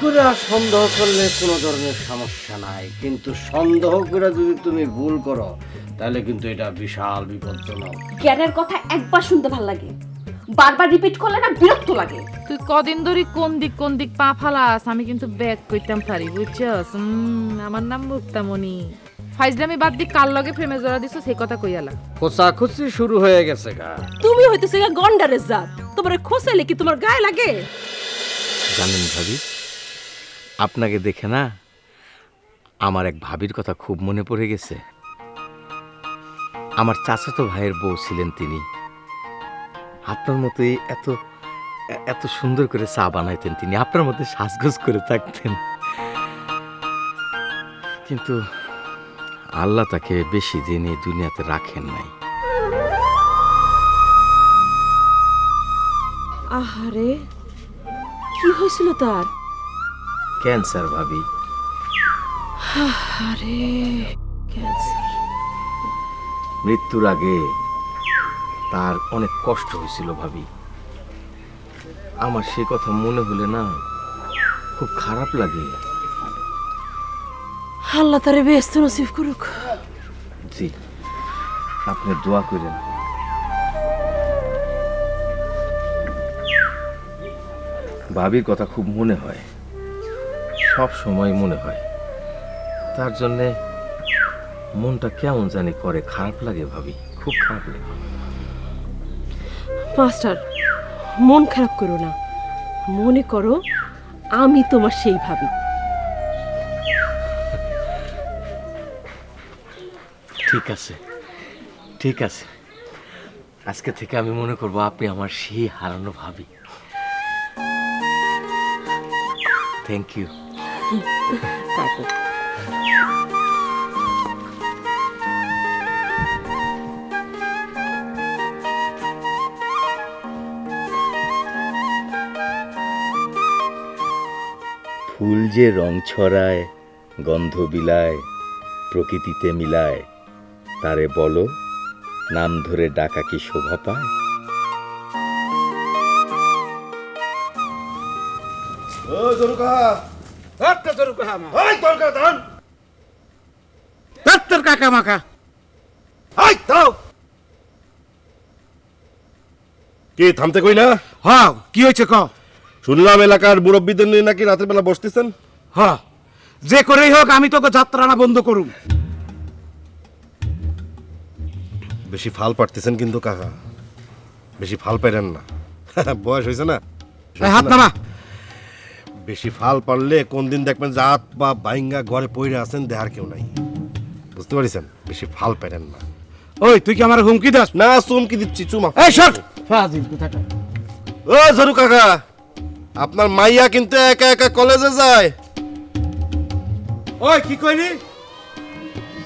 সন্দেহ করলে কোনো ধরনের সমস্যা নাই। কিন্তু সন্দেহ করে যদি তুমি ভুল করো তাহলে কিন্তু এটা বিশাল বিপজ্জনক। জ্ঞানের কথা একবার শুনতে ভালো লাগে। বারবার রিপিট করলে না বিরক্ত লাগে। তুই কদিন ধরে কোন দিক কোন দিক পা ফালাস? আমি কিন্তু ব্যাগ করতাম পারি বুঝছস? উম, আমার নাম মুক্তামণি। ফাইজলামি বাদ দি কার লগে প্রেমে জড়া দিছো সেই কথা কইয়ালা খোঁচাখুচি শুরু হয়ে গেছে গা। তুমি হইতেছে গা গন্ডারের জাত। তোমার খোসাইলে কি তোমার গায়ে লাগে? জানেন ভাবি আপনাকে দেখে না, আমার এক ভাবির কথা খুব মনে পড়ে গেছে। আমার চাচাতো ভাইয়ের বউ ছিলেন তিনি। আপনার মতোই এত এত সুন্দর করে চা বানাইতেন তিনি, আপনার মধ্যে সাজগোজ করে থাকতেন। কিন্তু আল্লাহ তাকে বেশি দিন এই দুনিয়াতে রাখেন নাই। আহারে, কি হয়েছিল তার? ক্যান্সার ভাবি। আরে ক্যান্সার। মৃত্যুর আগে তার অনেক কষ্ট হয়েছিল ভাবি। আমার সে কথা মনে হলে না খুব খারাপ লাগে। আল্লাহ তারে ব্যস্ত নসিব করুক। জি আপনি দোয়া করেন। ভাবির কথা খুব মনে হয়। সব সময় মনে হয়। তার জন্যে মনটা কেমন জানি করে খারাপ লাগে ভাবি খুব খারাপ লাগে। মাস্টার মন খারাপ করো না। মনে করো আমি তোমার সেই ভাবি। ঠিক আছে ঠিক আছে। আজকে থেকে আমি মনে করব আপনি আমার সেই হারানো ভাবি। থ্যাংক ইউ ফুল যে রং ছড়ায় গন্ধ বিলায় প্রকৃতিতে মিলায় তারে বলো নাম ধরে ডাকা কি শোভা পায়? ডাক্তার কাকা মাকা। কি থামতে কই না? হ কি হয়েছে ক? শুনলাম এলাকার মুরব্বীদের নিয়ে নাকি রাতের বেলা বসতেছেন। হ যে করেই হোক আমি তোকে যাত্রা না বন্ধ করুম। বেশি ফাল পারতেছেন কিন্তু কাকা। বেশি ফাল পাইলেন না। বয়স হয়েছে না? হাত নামা। বেশি ফাল পারলে কোন দিন দেখবেন যে হাত বা বাইঙ্গা ঘরে পইরে আছেন দেহার কেউ নাই। বুঝতে পারিছেন? বেশি ফাল পাইলেন না। ওই তুই কি আমার হুমকি দাস? না চুমকি দিচ্ছি চুমা এই সর! ফাজিল কোথাকার। ও ঝরু কাকা আপনার মাইয়া কিন্তু একা একা কলেজে যায়। ওই কি কইলি?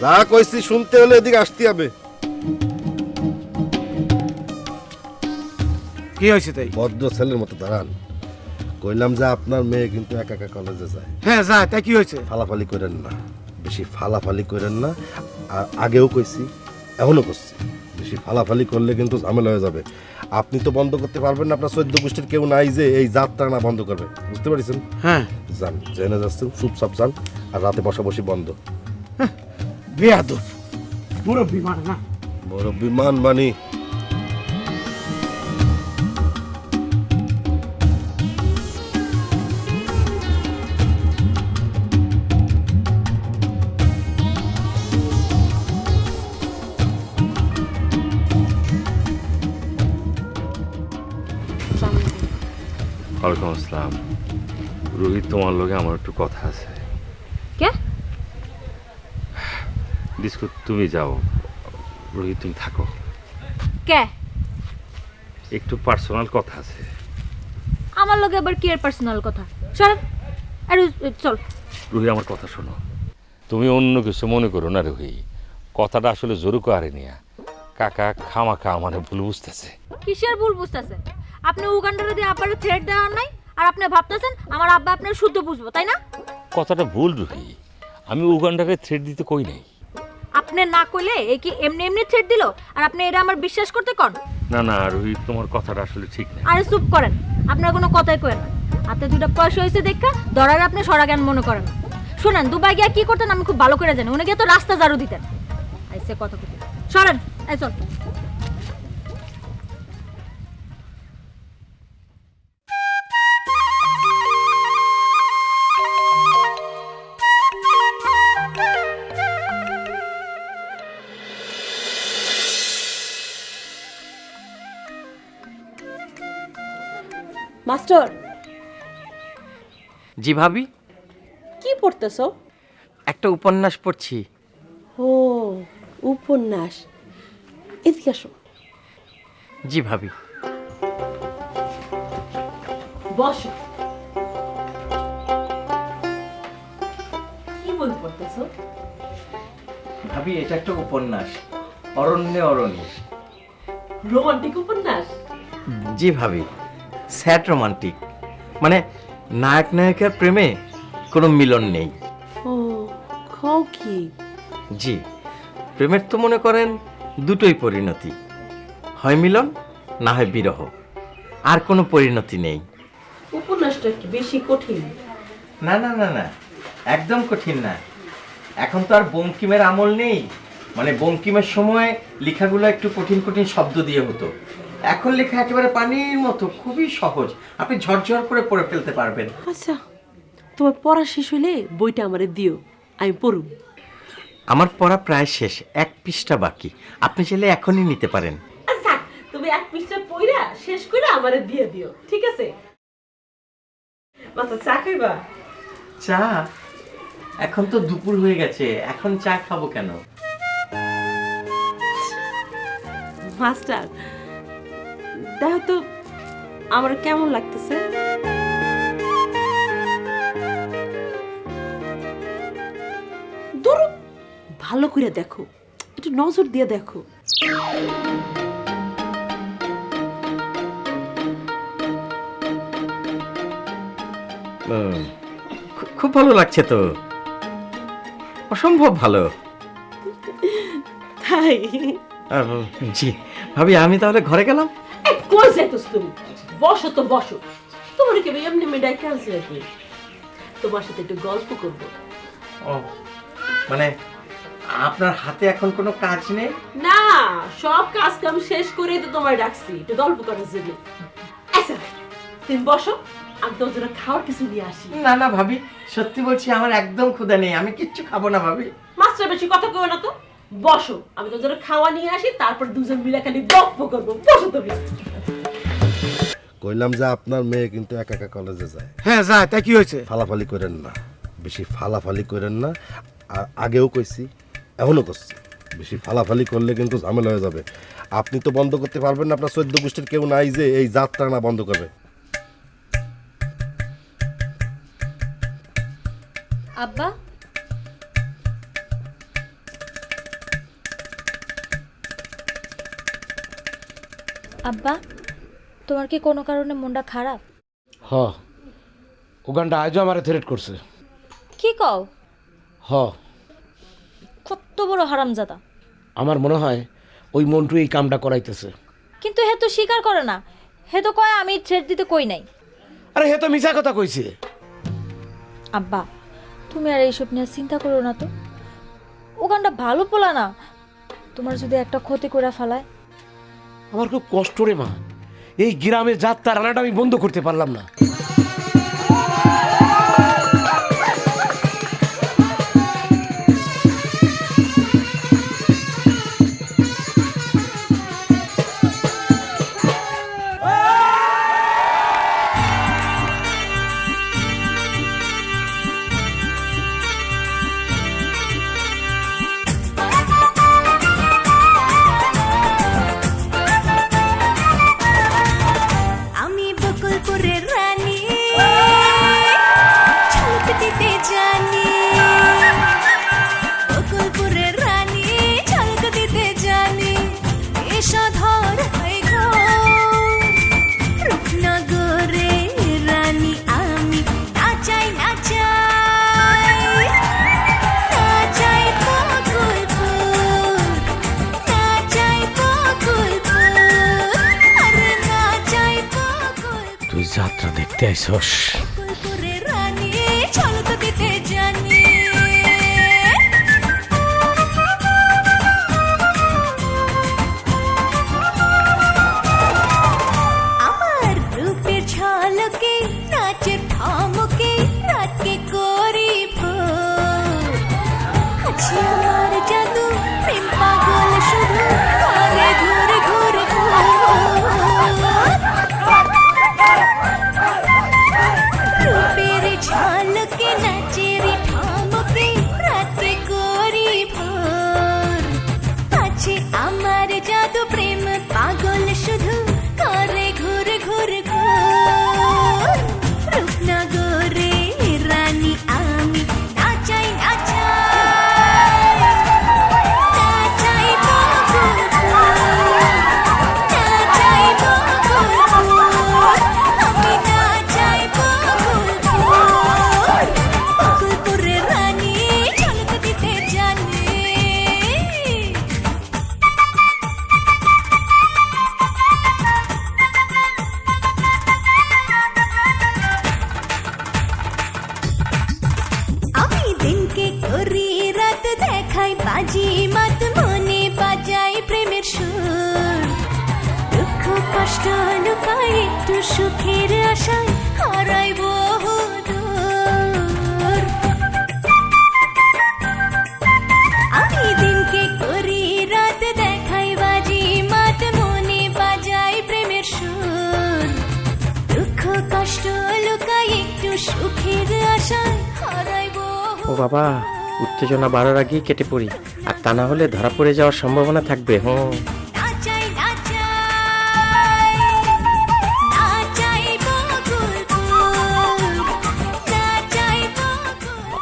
যা কইছি শুনতে হলে এদিকে আসতে হবে। কি হয়েছে তাই? ভদ্র ছেলের মতো দাঁড়ান। কইলাম যে আপনার মেয়ে কিন্তু একা একা কলেজে যায়। হ্যাঁ যায় তাই কি হয়েছে? ফালাফালি করেন না। বেশি ফালাফালি করেন না। আর আগেও কইছি এখনও করছি। বেশি ফালাফালি করলে কিন্তু ঝামেলা হয়ে যাবে। আপনি তো বন্ধ করতে পারবেন না আপনার চোদ্দ গোষ্ঠীর কেউ নাই যে এই যাত্রা না বন্ধ করবে। বুঝতে পারছেন? হ্যাঁ। যান জেনে যাচ্ছেন চুপচাপ যান আর রাতে বসাবসি বন্ধ। বেয়াদব। মুরব্বী মানে না। বড় বিমান বাণী আসসালাম রোহিত তোমার লগে আমার একটু কথা আছে। কে? ডিসকো তুমি যাও। রোহিত তুমি থাকো। কে? একটু পার্সোনাল কথা আছে। আমার লগে আবার কি এর পার্সোনাল কথা? চল আরে চল। রুহি আমার কথা শোনো। তুমি অন্য কিছু মনে করো না রুহি কথাটা আসলে জোরুকো আরে নিয়া। কাকা খামাখা আমার ভুল বুঝতেছে। কিসের ভুল বুঝতেছে? আপনি উগান্ডারে দিয়ে আব্বারে থ্রেড দেওয়ার নাই? আর আপনি ভাবতেছেন আমার আব্বা আপনার শুদ্ধ বুঝব তাই না? কথাটা ভুল রুহি। আমি উগান্ডাকে থ্রেড দিতে কই নাই। আপনি না কইলে এ কি এমনি এমনি থ্রেড দিল? আর আপনি এটা আমার বিশ্বাস করতে কন? না না রুহি তোমার কথাটা আসলে ঠিক না আরে চুপ করেন আপনার কোনো কথাই করেন না। হাতে দুইটা পয়সা হয়েছে দেখা ধরার আপনি সরা জ্ঞান মনে করেন না। শোনেন দুবাই গিয়ে কি করতেন আমি খুব ভালো করে জানি। উনি গিয়ে তো রাস্তা ঝাড়ু দিতেন। আইসে কত কিছু সরেন এই চল। মাস্টার জি ভাবি। কি পড়তেছো? একটা উপন্যাস পড়ছি। ও উপন্যাস। এদিকে আসো। জি ভাবি। বসো। কি বই পড়তেছো? ভাবি এটা একটা উপন্যাস। অরণ্যে অরণ্যে। রোমান্টিক উপন্যাস? জি ভাবি। Sad romantic. মানে নায়ক নায়িকার প্রেমে কোনো মিলন নেই। ও খাও কি? জি প্রেমের তো মনে করেন দুটোই পরিণতি। হয় মিলন না হয় বিরহ। আর কোনো পরিণতি নেই। উপন্যাসটা কি বেশি কঠিন? না না না না একদম কঠিন না। এখন তো আর বঙ্কিমের আমল নেই। মানে বঙ্কিমের সময় লেখাগুলো একটু কঠিন কঠিন শব্দ দিয়ে হতো। এখন লেখা একেবারে পানির মতো খুবই সহজ। আপনি ঝরঝর করে পড়ে ফেলতে পারবেন। আচ্ছা তোমার পড়া শেষ হলে বইটা আমারে দিও আমি পড়ুম। আমার পড়া প্রায় শেষ এক পৃষ্ঠা বাকি। আপনি চাইলে এখনই নিতে পারেন। আচ্ছা তুমি এক পৃষ্ঠা পইরা শেষ করে আমারে দিয়ে দিও ঠিক আছে? মাস্টার চা খাইবা? চা? এখন তো দুপুর হয়ে গেছে এখন চা খাব কেন? মাস্টার দেখো তো আমার কেমন লাগতেছে? ভালো করে দেখো একটু নজর দিয়ে দেখো। খুব ভালো লাগছে তো। অসম্ভব ভালো। তাই? জি ভাবি আমি তাহলে ঘরে গেলাম? কই যাইতোস তুমি? বসো তো বসো। তোমার কি এমনি মেডাই ক্যান্সেল নাকি তোমার সাথে একটু গল্প করব। ও মানে আপনার হাতে এখন কোনো কাজ নেই? না সব কাজ কাম শেষ করে তো তোমার ডাকছি। একটু গল্প করার জন্য। আচ্ছা তুমি বসো আমি তোমার জন্য খাওয়ার কিছু নিয়ে আসি। না না ভাবি সত্যি বলছি আমার একদম ক্ষুধা নেই। আমি কিচ্ছু খাব না ভাবি। মাস্টার বেশি কথা কবে না তো। বসো আমি তোমার জন্য খাওয়া নিয়ে আসি তারপর দুজন মিলে খালি গল্প করব। বসো তুমি। কইলাম যে আপনার মেয়ে কিন্তু একা একা কলেজে যায়। হ্যাঁ যায় তা কি হয়েছে? ফালাফালি করেন না। বেশি ফালাফালি করেন না। আর আগেও কইছি এখনও করছি। বেশি ফালাফালি করলে কিন্তু ঝামেলা হয়ে যাবে। আপনি তো বন্ধ করতে পারবেন না আপনার চোদ্দ গোষ্ঠীর কেউ নাই যে এই যাত্রা না বন্ধ করবে। আব্বা? আব্বা? তোমার কি কোনো কারণে মনটা খারাপ? হ। ওখানটা আজও আমার থ্রেট করছে। কি কও? হ। কত বড় হারামজাদা। আমার মনে হয় ওই মন্টু এই কামটা করাইতেছে। কিন্তু হে তো স্বীকার করে না। হে তো কয় আমি থ্রেড দিতে কই নাই। আরে হে তো মিছা কথা কইছে। আব্বা তুমি আর এইসব নিয়ে চিন্তা করো না তো। ওখানটা ভালো পোলা না। তোমার যদি একটা ক্ষতি করে ফেলায়। আমার খুব কষ্ট রে মা। এই গ্রামে যাত্রা রান্নাটা আমি বন্ধ করতে পারলাম না। দিতে বাবা উত্তেজনা বাড়ার আগেই কেটে পড়ি। আর তা না হলে ধরা পড়ে যাওয়ার সম্ভাবনা থাকবে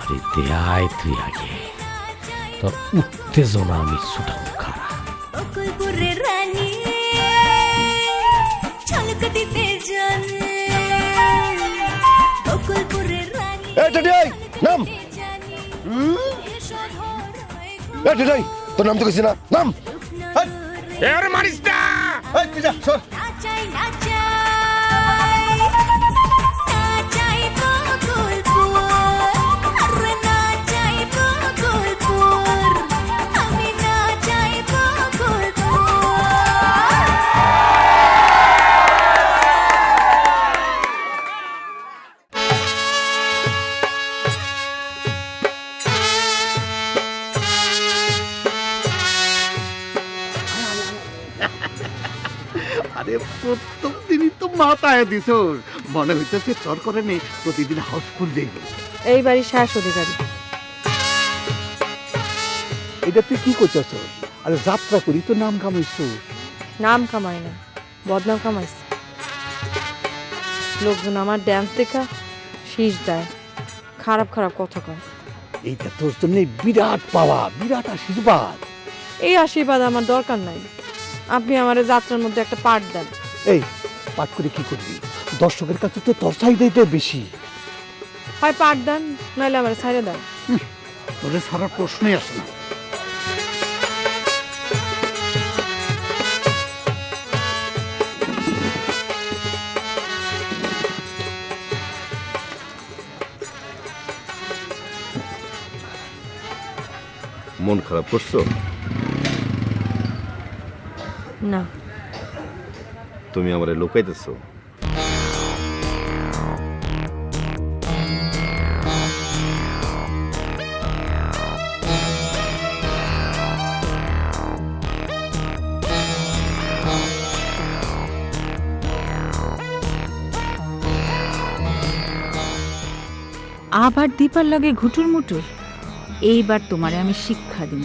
আরে দে আয় তুই আগে। তোর উত্তেজনা আমি ছুটাম খারা বকুলপুরের এই টেডি, তোর নাম তো কিছু না। নাম। মারিস না। এই, তুই যা, সর। আরে প্রথম দিনই তো মাথায় দিছ। মনে হইতেছে তোর করে নেই প্রতিদিন হাউসফুল যাইব এই বাড়ির শ্বাস অধিকারী। এটা তুই কি করতেছ আরে যাত্রা করি তো নাম কামাইছ। নাম কামাই না বদনাম কামাইছে। লোকজন আমার ড্যান্স দেখা শীষ দেয়। খারাপ খারাপ কথা কয়। এইটা তোর জন্য বিরাট পাওয়া বিরাট আশীর্বাদ। এই আশীর্বাদ আমার দরকার নাই। আপনি আমার যাত্রার মধ্যে একটা পার্ট দেন। এই পাঠ করে কি করবি? দর্শকের কাছে তো তোর চাহিদাইটাই বেশি। হয় পার্ট দেন নাহলে আমার ছাইড়ে দেন। তোরে সারা প্রশ্নই আসে না। মন খারাপ করছ? না। তুমি আমারে লুকাইতেছো। আবার দীপার লগে ঘুটুর মুটুর? এইবার তোমারে আমি শিক্ষা দিব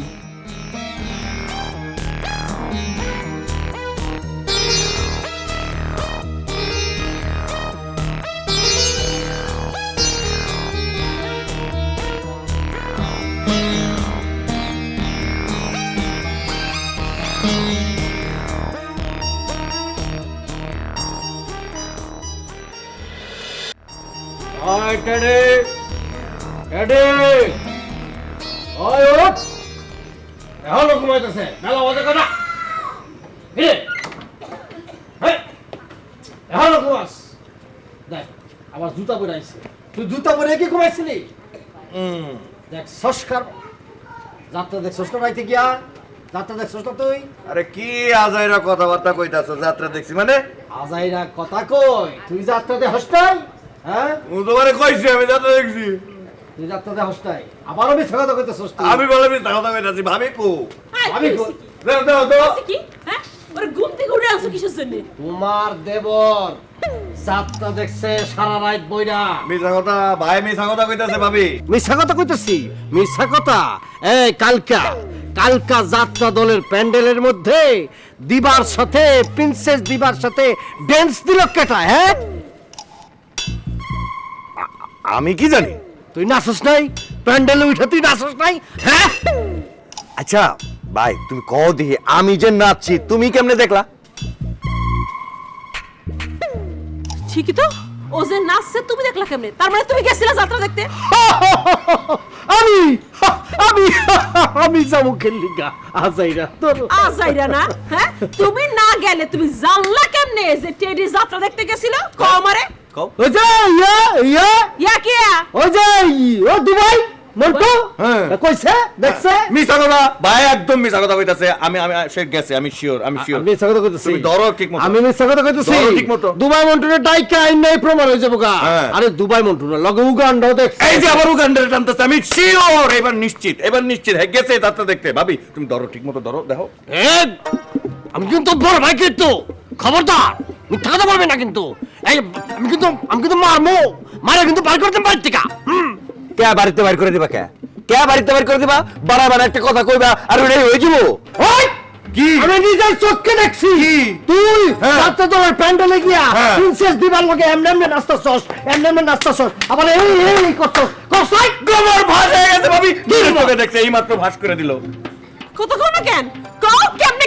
ওই টেডি টেডি ওই ওঠ এখনও ঘুমাইতেছে। মেলা বাজে কথা এখনও ঘুমাস। দেখ জুতা পরে আইছে। তুই জুতা পরে কি ঘুমাইছিলি? দেখ সংস্কার। যাত্রা দেখ সংস্কার পাইতে গিয়া। যাত্রা দেখ সংস্কার তুই। আরে কি আজাইরা কথাবার্তা কইতাছ যাত্রা দেখছি মানে? আজাইরা কথা কই? তুই যাত্রাতে হস্টাই হ্যাঁ? তোমারে কইছি আমি যাত্রা দেখছি। তুই যাত্রাতে হস্টাই আবারও মিথ্যা কথা কইতেছস তুই। আমি বলে আমি কথা কইতাছি ভাবি কো। আমি কই দাও দাও দাও। কি? হ্যাঁ? ওরে ঘুম থেকে উঠে আসো কিসের জন্য? তোমার দেবর। যাত্রা দেখছে সারা রাত বইরা। মিছা কথা ভাই মিছা কথা কইতাছে ভাবি। মিথ্যা কথা কইতেছি? মিথ্যা কথা? এই কালকা। কালকা যাত্রা দলের প্যান্ডেলের মধ্যে দিবার সাথে প্রিন্সেস দিবার সাথে ড্যান্স দিল কেটা হ্যাঁ? আমি কি জানি? তুই নাচস নাই? প্যান্ডেলে উঠে তুই নাচস নাই? হ্যাঁ? আচ্ছা ভাই তুমি কও দিহি আমি যে নাচছি তুমি কেমনে দেখলা? ঠিকই তো। ও যে নাচছে তুমি দেখলা কেমনে? তার মানে তুমি গেছিলা যাত্রা দেখতে? আমি? আমি? আমি যাব খেললিগা আজাইরা তোর। আজাইরা না হ্যাঁ? তুমি না গেলে তুমি জানলা কেমনে যে টেডি যাত্রা দেখতে গেছিল? কও। আমারে ওই যে ইয়া ইয়া। ইয়া কি ইয়া? ওই যে ও দুবাই মন্টু হ্যাঁ। কইছে দেখছে। মিছা কথা। ভাই একদম মিছা কথা কইতাছে। আমি আমি সে গেছে আমি শিওর আমি শিওর কথা কইতেছি। তুমি ধরো ঠিক মতো। আমি কথা কইতেছি। ধরো ঠিক মতো। দুবাই মন্টুরে ডাইকা আইন নাই প্রমাণ হয়ে যাব গা। হ্যাঁ। আরে দুবাই মন্টু না লগে উগান্ডাও দেখছে। এই যে আবার উগান্ডারে টানতেছে আমি শিওর এবার নিশ্চিত এবার নিশ্চিত। হ্যাঁ গেছে যাত্রা দেখতে। ভাবি তুমি ধরো ঠিক মতো ধরো দেখো। এ, আমি কিন্তু বড় ভাই কিন্তু। খবরদার মিথ্যা কথা বলবে না কিন্তু। এই আমি কিন্তু আমি কিন্তু মারমো। মারে কিন্তু বাইর করতে পারি থেকে। হুম। কে বাড়িতে বাইর করে দিবা কে? কে বাড়িতে বাইর করে দিবা? বাড়া বাড়া একটা কথা কইবা আর ওটাই হয়ে যাব। ওই! কি? আমি নিজের চোখকে দেখছি। তুই হ্যাঁ। রাতে তোমার প্যান্ডেলে গিয়া হ্যাঁ। প্রিন্সেস দিবার লগে এমনি এমনি নাচতেছস এমনি এমনি নাচতেছস আবার এই এই করছস। করছস? গোবর ভাস হয়ে গেছে ভাবি। নিজের চোখে দেখছে এই মাত্র ভাস করে দিল। কত কও না কেন? কও কেমনে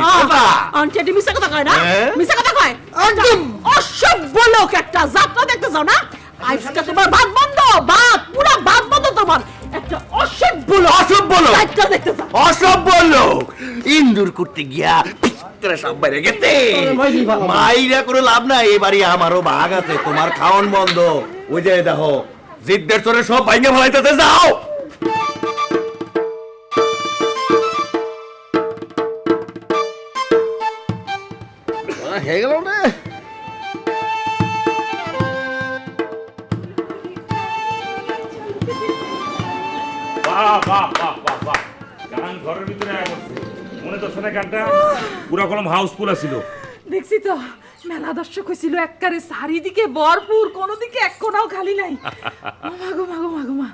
ও আন্টি এটি মিছা কথা কয় না? হ্যাঁ? মিছা কথা কয়? একদম। অসভ্য লোক একটা যাত্রা দেখতে যাও না? আজকে তোমার ভাত বন্ধ ভাত পুরো ভাত বন্ধ তোমার। একটা অসভ্য লোক। অসভ্য লোক। যাত্রা দেখতে যাও। অসভ্য লোক। ইন্দুর করতে গিয়া পিস্তরে সব বাইরে গেছে। মাইরা করে লাভ নাই। এবারে আমারও ভাগ আছে তোমার খাওন বন্ধ। ওই যে দেখো জিদ্দের চরে সব ভাইঙ্গা ফলাইতেছে যাও। হয়ে গেল রে বাহ বাহ বাহ বাহ বাহ। গান ঘরের ভিতরে মনে তো শোনে গানটা? পুরা কলম হাউসফুল দেখছি তো মেলা দর্শক হয়েছিল এককারে চারিদিকে ভরপুর কোনো দিকে এক কোনাও খালি নাই। ও মাগো মাগো মাগো মা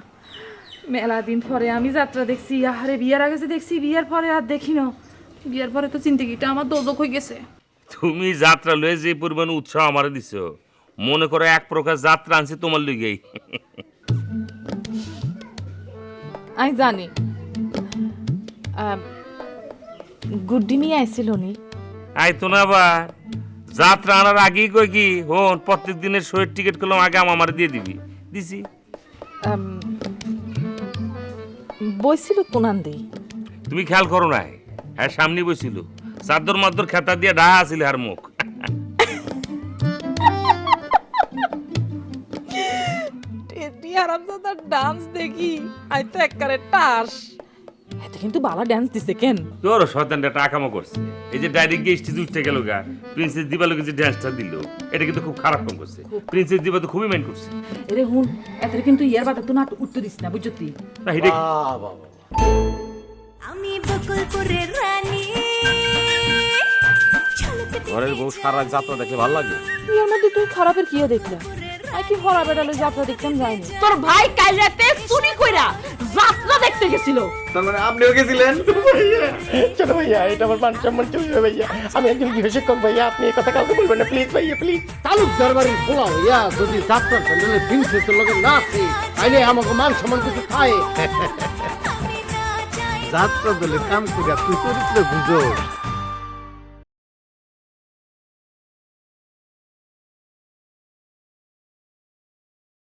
মেলা দিন পরে আমি যাত্রা দেখছি আহারে বিয়ার আগে যে দেখছি বিয়ার পরে আর দেখি না। বিয়ার পরে তো চিন্তিকিটা আমার দোজক হয়ে গেছে। তুমি যাত্রা লয়ে যে পরিমাণ উৎসাহ আমারে দিছ মনে করো এক প্রকার যাত্রা আনছি তোমার লিগেই। আমি জানি। গুড্ডি আইছিল নি? আই তো না বা যাত্রা আনার আগেই কই কি হন প্রত্যেক দিনের শোয়ের টিকিট করলাম আগে আমার দিয়ে দিবি। দিছি। বইছিল কোনান দেই তুমি খেয়াল করো নাই হ্যাঁ সামনে বসছিল চাদর মাদর খেতা দিয়ে ডাহা আছিল আর মুখ হারামজাদার ডান্স দেখি আই তো এককারে টাস এতে কিন্তু বালা ডান্স দিছে কেন? তোর শয়তানটা টাকামো করছে এই যে ডাইরেক্ট গিয়ে স্টেজ উঠতে গেল গা প্রিন্সেস দিবালোকে যে ড্যান্সটা দিল এটা কিন্তু খুব খারাপ কাম করছে প্রিন্সেস দিবা তো খুবই মাইন্ড করছে এরে হুন এতে কিন্তু ইয়ার বাটা তো দিস না বুঝতি না হিরে আমি বকুলপুরের ঘরের বউ সারা যাত্রা দেখলে ভালো লাগে? ইয়ার মধ্যে তুই খারাপের কি দেখলা? আই কি হরা বেড়ালে যাত্রা দেখতাম যাইনি তোর ভাই কাল রাতে চুরি কইরা যাত্রা দেখতে গেছিল। তার মানে আপনিও গেছিলেন? ছোট ভাইয়া এটা আমার মান সম্মান চলে যাবে ভাইয়া। আমি একজন গৃহশিক্ষক ভাইয়া আপনি এই কথা কাউকে বলবেন না প্লিজ ভাইয়া প্লিজ তালুক দরবারি পোলা হইয়া যদি যাত্রা প্যান্ডেলে প্রিন্সেসের লগে না আছে তাইলে আমাকে মান সম্মান কিছু খায়। যাত্রা দলে কাম করিয়া তুই চরিত্র বুঝো